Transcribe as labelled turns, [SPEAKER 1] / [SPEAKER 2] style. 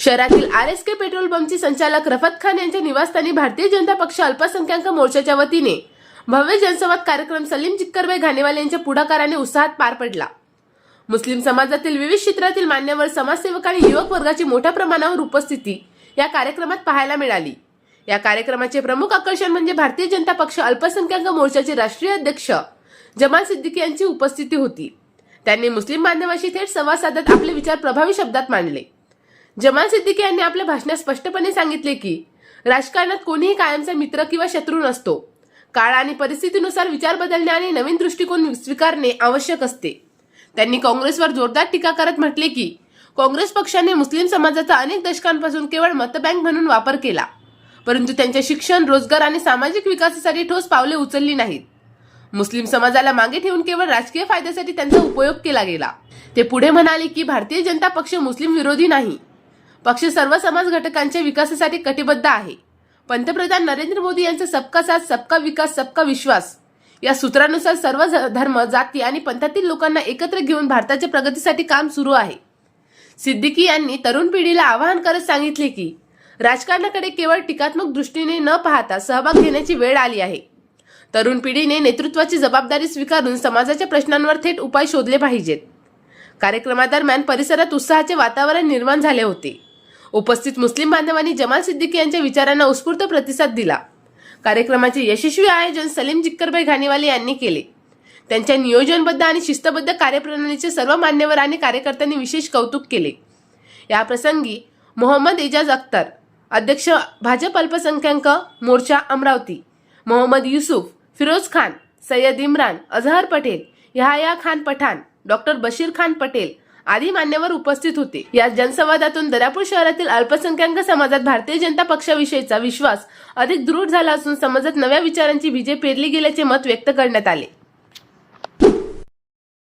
[SPEAKER 1] शहरातील R S K petrol पंपचे संचालक रफत खान यांच्या निवासस्थानी भारतीय जनता पक्ष अल्पसंख्याक मोर्चाच्या वतीने भव्य जनसंवाद कार्यक्रम सलीम जिक्करबाई घाणेवाले यांच्या पुढाकाराने उत्साहात पार पडला. मुस्लिम समाजातील विविध क्षेत्रातील मान्यवर समाजसेवक आणि युवक वर्गाची मोठ्या प्रमाणावर उपस्थिती या कार्यक्रमात पाहायला मिळाली. या कार्यक्रमाचे प्रमुख आकर्षण म्हणजे भारतीय जनता पक्ष अल्पसंख्याक मोर्चाचे राष्ट्रीय अध्यक्ष जमाल सिद्दीकी यांची उपस्थिती होती. त्यांनी मुस्लिम बांधवांशी थेट संवाद साधत आपले विचार प्रभावी शब्दात मांडले. जमाल सिद्दीकी यांनी आपल्या भाषणात स्पष्टपणे सांगितले की राजकारणात कोणीही कायमचा मित्र किंवा शत्रू नसतो. काळ आणि परिस्थितीनुसार विचार बदलणे आणि नवीन दृष्टिकोन स्वीकारणे आवश्यक असते. त्यांनी काँग्रेसवर जोरदार टीका करत म्हटले की काँग्रेस पक्षाने मुस्लिम समाजाचा अनेक दशकांपासून केवळ मतबँक म्हणून वापर केला. परंतु त्यांच्या शिक्षण रोजगार आणि सामाजिक विकासासाठी ठोस पावले उचलली नाहीत. मुस्लिम समाजाला मागे ठेवून केवळ राजकीय फायद्यासाठी त्यांचा उपयोग केला गेला. ते पुढे म्हणाले की भारतीय जनता पक्ष मुस्लिम विरोधी नाही. पक्ष सर्व समाज घटकांच्या विकासासाठी कटिबद्ध आहे. पंतप्रधान नरेंद्र मोदी यांचा सबका साथ सबका विकास सबका विश्वास या सूत्रानुसार सर्व धर्म जाती आणि पंथातील लोकांना एकत्र घेऊन भारताच्या प्रगतीसाठी काम सुरू आहे. सिद्दीकी यांनी तरुण पिढीला आवाहन करत सांगितले की राजकारणाकडे केवळ टीकात्मक दृष्टीने न पाहता सहभाग घेण्याची वेळ आली आहे. तरुण पिढीने नेतृत्वाची जबाबदारी स्वीकारून समाजाच्या प्रश्नांवर थेट उपाय शोधले पाहिजेत. कार्यक्रमादरम्यान परिसरात उत्साहाचे वातावरण निर्माण झाले होते. उपस्थित मुस्लिम बांधवांनी जमाल सिद्दीकी यांच्या विचारांना उत्स्फूर्त प्रतिसाद दिला. कार्यक्रमाचे यशस्वी आयोजन सलीम जिक्करभाई घाणेवाले यांनी केले. त्यांच्या नियोजनबद्ध आणि शिस्तबद्ध कार्यप्रणालीचे सर्व मान्यवर आणि कार्यकर्त्यांनी विशेष कौतुक केले. या प्रसंगी मोहम्मद एजाज अख्तर अध्यक्ष भाजप अल्पसंख्याक मोर्चा अमरावती मोहम्मद युसुफ फिरोज खान सय्यद इम्रान अझहर पटेल यहाया खान पठाण डॉक्टर बशीर खान पटेल आदी मान्यवर उपस्थित होते. या जनसंवादातून दर्यापूर शहरातील अल्पसंख्याक समाजात भारतीय जनता पक्षाविषयीचा विश्वास अधिक दृढ झाला असून समाजात नव्या विचारांची बीजे पेरली गेल्याचे मत व्यक्त करण्यात आले.